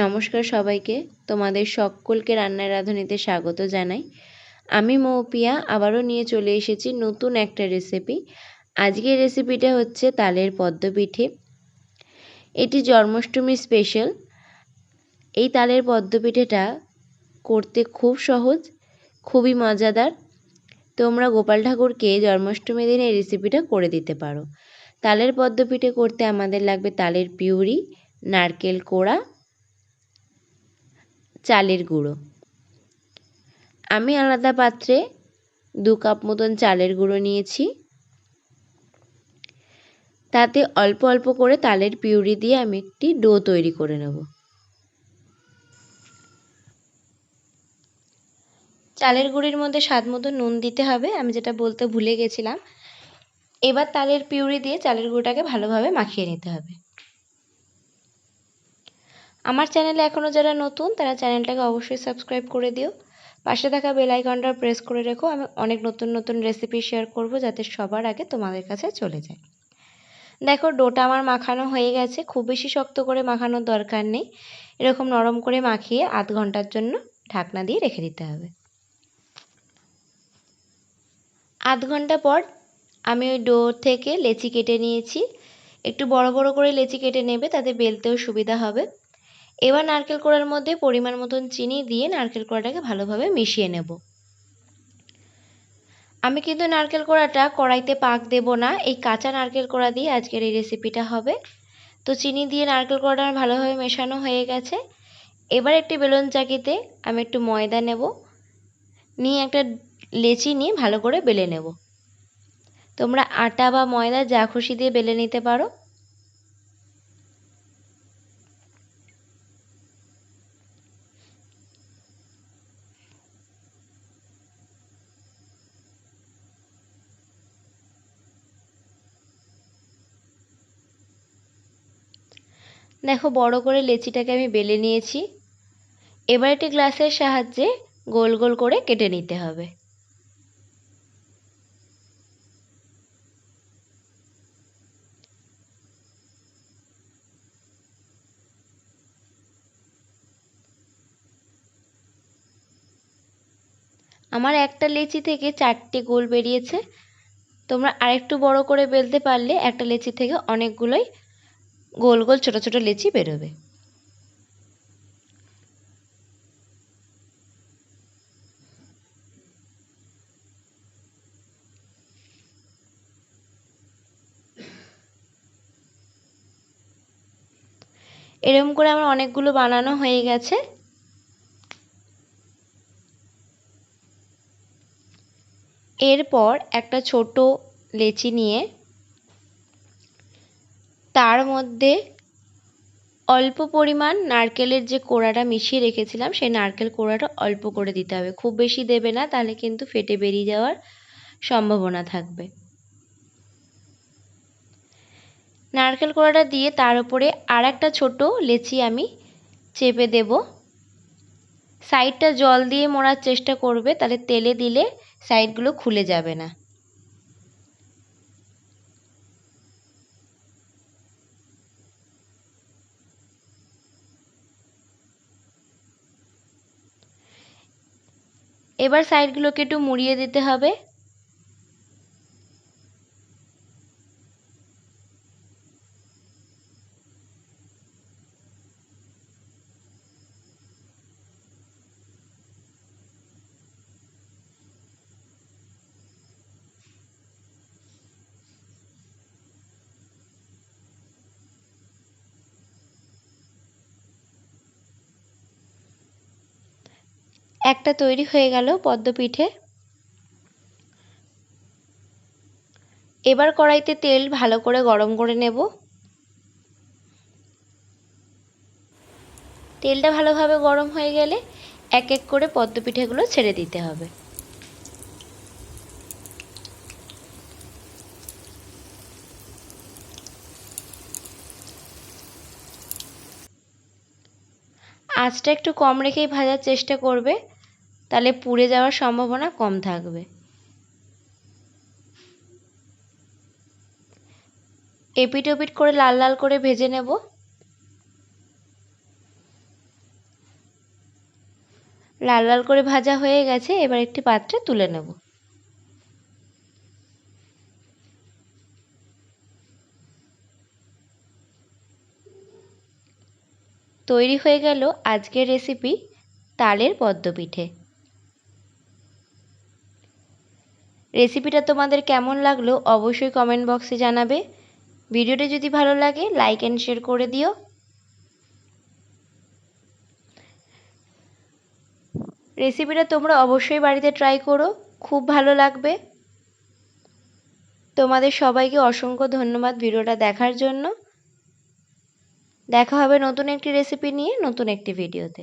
নমস্কার সবাইকে। তোমাদের সকলকে রান্নার রাঁধুনিতে স্বাগত জানাই। আমি মৌপিয়া, আবারও নিয়ে চলে এসেছি নতুন একটা রেসিপি। আজকের রেসিপিটা হচ্ছে তালের পদ্ম পিঠে এটি জন্মাষ্টমী স্পেশাল। এই তালের পদ্ম পিঠেটা করতে খুব সহজ, খুবই মজাদার। তোমরা গোপাল ঠাকুরকে জন্মাষ্টমী দিন এই রেসিপিটা করে দিতে পারো। তালের পদ্ম পিঠে করতে আমাদের লাগবে তালের পিউরি, নারকেল কোড়া চালের গুঁড়ো। আমি আলাদা পাত্রে দু কাপ মতন চালের গুঁড়ো নিয়েছি। তাতে অল্প অল্প করে তালের পিউরি দিয়ে আমি একটি ডো তৈরি করে নেব। চালের গুঁড়ির মধ্যে স্বাদ মতো নুন দিতে হবে, আমি যেটা বলতে ভুলে গেছিলাম। এবার তালের পিউরি দিয়ে চালের গুঁড়োটাকে ভালোভাবে মাখিয়ে নিতে হবে। আমার চ্যানেলে এখনও যারা নতুন, তারা চ্যানেলটাকে অবশ্যই সাবস্ক্রাইব করে দিও। পাশে থাকা বেল আইকনটা প্রেস করে রেখো। আমি অনেক নতুন নতুন রেসিপি শেয়ার করব যাতে সবার আগে তোমাদের কাছে চলে যায়। দেখো, ডোটা আমার মাখানো হয়ে গেছে। খুব বেশি শক্ত করে মাখানোর দরকার নেই। এরকম নরম করে মাখিয়ে আধ ঘণ্টার জন্য ঢাকনা দিয়ে রেখে দিতে হবে। আধ ঘণ্টা পর আমি ওই ডো থেকে লেচি কেটে নিয়েছি। একটু বড় বড় করে লেচি কেটে নেবে, তাতে বেলতেও সুবিধা হবে। এবার নারকেল কোড়ার মধ্যে পরিমাণ মতন চিনি দিয়ে নারকেল কোড়াটাকে ভালোভাবে মিশিয়ে নেব। আমি কিন্তু নারকেল কোড়াটা কড়াইতে পাক দেব না। এই কাঁচা নারকেল কোড়া দিয়ে আজকের এই রেসিপিটা হবে। তো চিনি দিয়ে নারকেল কোড়াটা ভালোভাবে মেশানো হয়ে গেছে। এবার একটি বেলুন চাকিতে আমি একটু ময়দা নেব। নিয়ে একটা লেচি নিয়ে ভালো করে বেলে নেব। তোমরা আটা বা ময়দা যা খুশি দিয়ে বেলে নিতে পারো। দেখো বড় করে লেচিটাকে আমি বেলে নিয়েছি। এবার একটি গ্লাসের সাহায্যে গোল গোল করে কেটে নিতে হবে। আমার একটা লেচি থেকে চারটে গোল বেরিয়েছে। তোমরা আরেকটু বড় করে বেলতে পারলে একটা লেচি থেকে অনেকগুলোই গোল গোল ছোট ছোট লেচি বেরোবে। এরকম করে আমার অনেকগুলো বানানো হয়ে গেছে। এরপর একটা ছোট লেচি নিয়ে তার মধ্যে অল্প পরিমাণ নারকেলের যে কোড়াটা মিশিয়ে রেখেছিলাম, সেই নারকেল কোড়াটা অল্প করে দিতে হবে। খুব বেশি দেবে না, তাহলে কিন্তু ফেটে বেরিয়ে যাওয়ার সম্ভাবনা থাকবে। নারকেল কোড়াটা দিয়ে তার উপরে আর একটা ছোটো লেচি আমি চেপে দেব। সাইডটা জল দিয়ে মোড়ার চেষ্টা করবে, তাহলে তেলে দিলে সাইডগুলো খুলে যাবে না। এবার সাইডগুলোকে একটু মুড়িয়ে দিতে হবে। একটা তৈরি হয়ে গেল পদ্ম পিঠে এবার কড়াইতে তেল ভালো করে গরম করে নেব। তেলটা ভালোভাবে গরম হয়ে গেলে এক এক করে পদ্ম পিঠেগুলো ছেড়ে দিতে হবে। আঁচটা একটু কম রেখেই ভাজার চেষ্টা করবে। তাহলে পুড়ে যাওয়ার সম্ভাবনা কম থাকবে। এপিট ওপিট করে লাল লাল করে ভেজে নেব। লাল লাল করে ভাজা হয়ে গেছে, এবার একটি পাত্রে তুলে নেব। তৈরি হয়ে গেল আজকের রেসিপি তালের পদ্মপিঠে। রেসিপিটা তোমাদের কেমন লাগল অবশ্যই কমেন্ট বক্সে জানাবে। ভিডিওটি যদি ভালো লাগে লাইক অ্যান্ড শেয়ার করে দিও। রেসিপিটা তোমরা অবশ্যই বাড়িতে ট্রাই করো, খুব ভালো লাগবে। তোমাদের সবাইকে অসংখ্য ধন্যবাদ ভিডিওটা দেখার জন্য। দেখা হবে নতুন একটি রেসিপি নিয়ে নতুন একটি ভিডিওতে